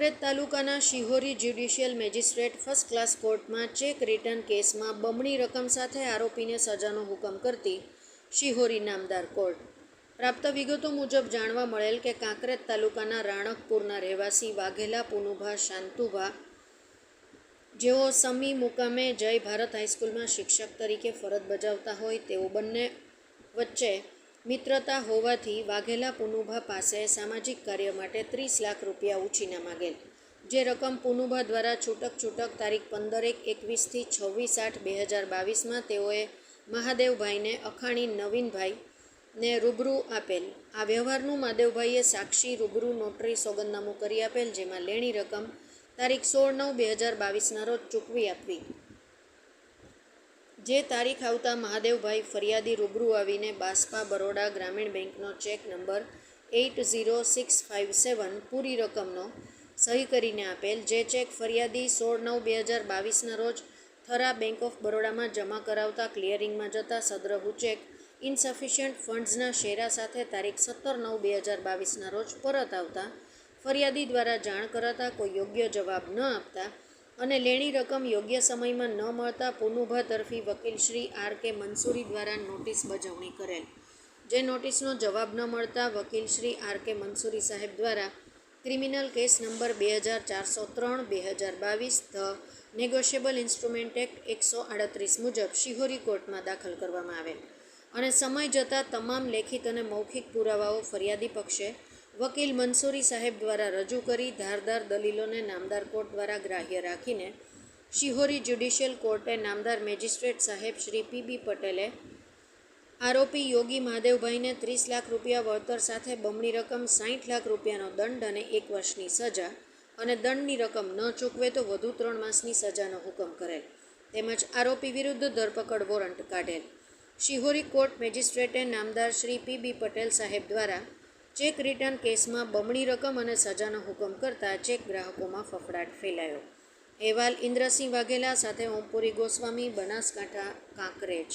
કાંકરેજ તાલુકાના Shihori judicial magistrate first class કોર્ટમાં cheque return કેસમાં બમણી રકમ સાથે આરોપીને સજાનો હુકમ કરતી શિહોરી નામદાર કોર્ટ. પ્રાપ્ત વિગતો મુજબ જાણવા મળેલ કે કાંકરેજ તાલુકાના રાણકપુરના રહેવાસી વાઘેલા પુનુભા શાંતુભા, જેઓ સમી મુકામે જય ભારત હાઈસ્કૂલમાં શિક્ષક તરીકે ફરજ બજાવતા હોય તેઓ બંને વચ્ચે મિત્રતા હોવાથી વાઘેલા પુનુભા પાસે સામાજિક કાર્ય માટે ત્રીસ લાખ રૂપિયા ઉછીના માગેલ, જે રકમ પુનુભા દ્વારા છૂટક છૂટક તારીખ પંદર એક એકવીસથી છવ્વીસ આઠ બે હજાર બાવીસમાં તેઓએ મહાદેવભાઈને અખાણી નવીનભાઈ ને રૂબરૂ આપેલ. આ વ્યવહારનું મહાદેવભાઈએ સાક્ષી રૂબરૂ નોટરી સોગંદનામું કરી આપેલ, જેમાં લેણી રકમ તારીખ સોળ નવ બે હજાર બાવીસના રોજ ચૂકવી આપવી. જે તારીખ આવતા મહાદેવભાઈ ફરિયાદી રૂબરૂ આવીને બાસ્પા બરોડા ગ્રામીણ બેંકનો cheque number eight zero six five seven પૂરી રકમનો સહી કરીને આપેલ, જે ચેક ફરિયાદી સોળ નવ બે હજાર બાવીસના રોજ થરા બેંક ઓફ બરોડામાં જમા કરાવતા ક્લિયરિંગમાં જતા સદ્રહુ ચેક ઇનસફિશિયન્ટ ફંડ્સના શેરા સાથે તારીખ સત્તર નવ બે હજાર બાવીસના રોજ પરત આવતા ફરિયાદી દ્વારા જાણ કરાતા કોઈ યોગ્ય જવાબ ન આપતા અને લેણી રકમ યોગ્ય સમયમાં ન મળતા પુનુભા તરફી વકીલ શ્રી આર કે મંસૂરી દ્વારા નોટિસ બજવણી કરેલ. જે નોટિસનો જવાબ ન મળતા વકીલ શ્રી આર કે મંસૂરી સાહેબ દ્વારા ક્રિમિનલ કેસ નંબર બે હજાર ચારસો ત્રણ બે હજાર બાવીસ ધ નેગોશિયેબલ ઇન્સ્ટ્રુમેન્ટ એક્ટ એકસો આડત્રીસ મુજબ શિહોરી કોર્ટમાં દાખલ કરવામાં આવેલ. અને સમય જતાં તમામ લેખિત અને મૌખિક પુરાવાઓ ફરિયાદી પક્ષે વકીલ મંસૂરી સાહેબ દ્વારા રજૂ કરી ધારદાર દલીલોને નામદાર કોર્ટ દ્વારા ગ્રાહ્ય રાખીને શિહોરી જ્યુડિશિયલ કોર્ટે નામદાર મેજિસ્ટ્રેટ સાહેબ શ્રી પી બી પટેલે આરોપી યોગી મહાદેવભાઈને ત્રીસ લાખ રૂપિયા વળતર સાથે બમણી રકમ સાઠ લાખ રૂપિયાનો દંડ અને એક વર્ષની સજા અને દંડની રકમ ન ચૂકવે તો વધુ ત્રણ માસની સજાનો હુકમ કરેલ. તેમજ આરોપી વિરુદ્ધ ધરપકડ વોરંટ કાઢેલ. શિહોરી કોર્ટ મેજિસ્ટ્રેટે નામદાર શ્રી પી બી પટેલ સાહેબ દ્વારા ચેક રિટર્ન કેસમાં બમણી રકમ અને સજાનો હુકમ કરતા ચેક ગ્રાહકોમાં ફફડાટ ફેલાયો. અહેવાલ ઇન્દ્રસિંહ વાઘેલા સાથે ઓમપુરી ગોસ્વામી, બનાસકાંઠા, કાંકરેજ.